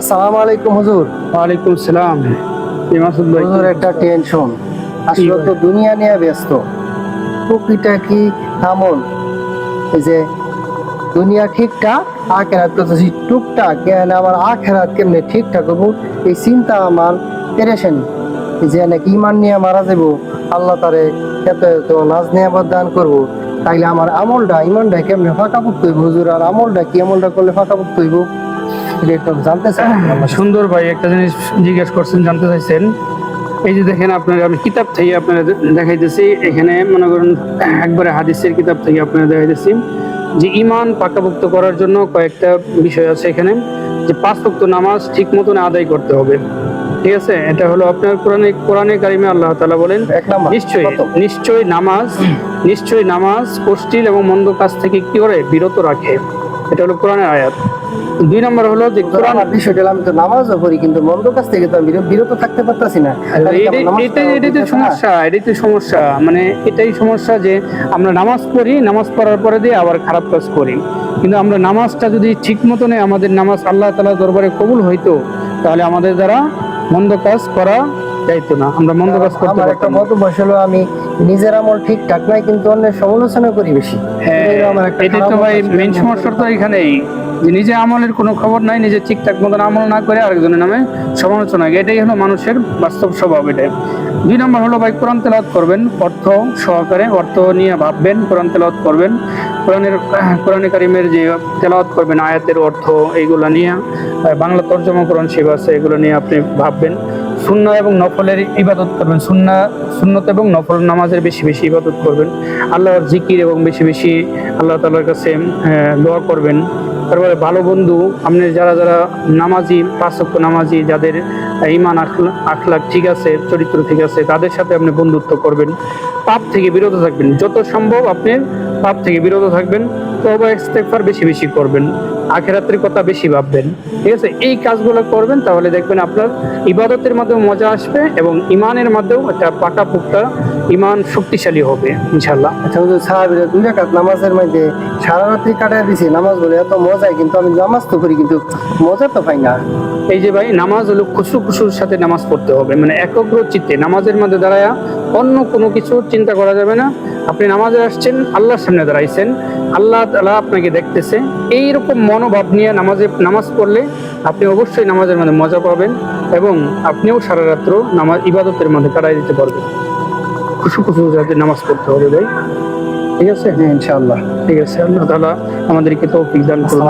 আসসালামু আলাইকুম হুজুর। ওয়ালাইকুম সালাম। জি মাসুদ ভাই? হুজুর একটা টেনশন। আসলে তো দুনিয়া নিয়ে ব্যস্ত। কি আমল? এই যে দুনিয়া ঠিকঠাক আখেরাত করতেছি টুকটাক কেন আমার আখেরাত কেমনে ঠিকঠাক হব? এই চিন্তা আমার পেরেছেন যে নাকি ইমান নিয়ে মারা যাব। আল্লাহ তারে এত এত নাজ নিয়ামত দান করব। তাইলে আমার আমলটা, ইমানটা কেমনে ফাঁকা পুক্ত হইব? হুজুর, আর আমলটা কি আমলটা করলে ফাঁকা পুক্ত হইব? জানতে চাই। সুন্দর ভাই, একটা জিনিস জিজ্ঞেস করছেন, জানতে চাইছেন। এই যে দেখেন আপনার, আমি কিতাব থেকে আপনারা দেখাইতেছি, এখানে মনে করেন, একবারে হাদিসের কিতাব থেকে আপনারা দেখাইতেছি যে ইমান পাকাভুক্ত করার জন্য কয়েকটা বিষয় আছে এখানে, যে পাঁচ ওয়াক্ত নামাজ ঠিক মতন আদায় করতে হবে। ঠিক আছে? এটা হলো আপনার কোরআনে কোরআনে কারিমে আল্লাহ তাআলা বলেন এক নাম্বার নিশ্চয়ই কত? নিশ্চয়ই নামাজ নিশ্চয়ই নামাজ অশ্লীল এবং মন্দ কাজ থেকে কি করে? বিরত রাখে। এটা হলো কোরআনের আয়াত। দুই নম্বর হলো যে কোরআন বিষয়টা আমি তো নামাজও পড়ি কিন্তু মন্দ কাছ থেকে তো আমি বিরত- থাকতে পারতাছি না। এটাই এটাই তো সমস্যা এটাই তো সমস্যা। মানে এটাই সমস্যা যে আমরা নামাজ পড়ি নামাজ পড়ার পরে দিয়ে আবার খারাপ কাজ করি। কিন্তু আমরা নামাজটা যদি ঠিক মতনে আমাদের নামাজ আল্লাহ তালা দরবারে কবুল হইতো তাহলে আমাদের দ্বারা মন্দ কাজ করা যাইতো না আমরা মন্দ কাজ করতে আমার একটা মত বয়স হলো আমি নিজের আমল ঠিকঠাক নাই কিন্তু অন্যের সমালোচনা করি বেশি। হ্যাঁ খারাপ তো ভাই। মেন সমস্যা তো এখানেই যে নিজে আমলের কোনো খবর নাই নিজে ঠিকঠাক মতন আমল না করে আরেকজনের নামে সমালোচনা এটাই হলো মানুষের বাস্তব স্বভাব এটাই। দুই নম্বর হলো ভাই কোরআন তেলাওয়াত করবেন অর্থ সহকারে অর্থ নিয়ে ভাববেন কোরআন তেলাওয়াত করবেন। কোরআনের কোরআনে কারিমের যে তেলাওয়াত করবেন আয়াতের অর্থ এইগুলো নিয়ে। বাংলা তর্জমা কোরআন শিব আছে, এগুলো নিয়ে আপনি ভাববেন। শূন্য এবং নফলের ইবাদত করবেন। শূন্য সুন্নত এবং নফল নামাজের বেশি বেশি ইবাদত করবেন। আল্লাহর জিকির এবং বেশি বেশি আল্লাহ তালার কাছে দোয়া করবেন। তারপরে ভালো বন্ধু, আপনি যারা যারা নামাজি পাঁচক্য নামাজি, যাদের ইমান আখলা, আখলাক ঠিক আছে, চরিত্র ঠিক আছে, তাদের সাথে আপনি বন্ধুত্ব করবেন। পাপ থেকে বিরত থাকবেন। যত সম্ভব আপনি পাপ থেকে বিরত থাকবেন। তবে ইস্তেগফার বেশি বেশি করবেন আখেরাতের কথা বেশি ভাববেন। ঠিক আছে? এই কাজগুলো করবেন তাহলে দেখবেন আপনার ইবাদতের মাধ্যমে মজা আসবে এবং ইমানের মাধ্যমেও একটা পাকা পুক্তা ইমান শক্তিশালী হবে ইনশাল্লাহ আচ্ছা হুজুর সাহাবীরা দুই রাকাত নামাজের মধ্যে সারা রাত্রি কাটায় দিছি নামাজ বলে এত মজাই কিন্তু আমি নামাজ তো করি কিন্তু মজা তো পাই না। এই যে ভাই নামাজ হলো খুশু খুশুর সাথে নামাজ পড়তে হবে মানে একগ্র চিত্তে। নামাজের মধ্যে দাঁড়ায়া অন্য কোনো কিছু চিন্তা করা যাবে না আপনি নামাজে আসছেন আল্লাহর সামনে দাঁড়াইছেন আল্লাহ তালা আপনাকে দেখতেছে। এইরকম মনোভাব নিয়ে নামাজে নামাজ পড়লে আপনি অবশ্যই নামাজের মধ্যে মজা পাবেন এবং আপনিও সারা রাত্র নামাজ ইবাদতের মধ্যে কাটাই দিতে পারবেন। খুশু খুশু যাতে নামাজ পড়তে হবে ভাই। ঠিক আছে? হ্যাঁ ইনশাআল্লাহ। ঠিক আছে আল্লাহ তালা আমাদেরকে তৌফিক দান করুন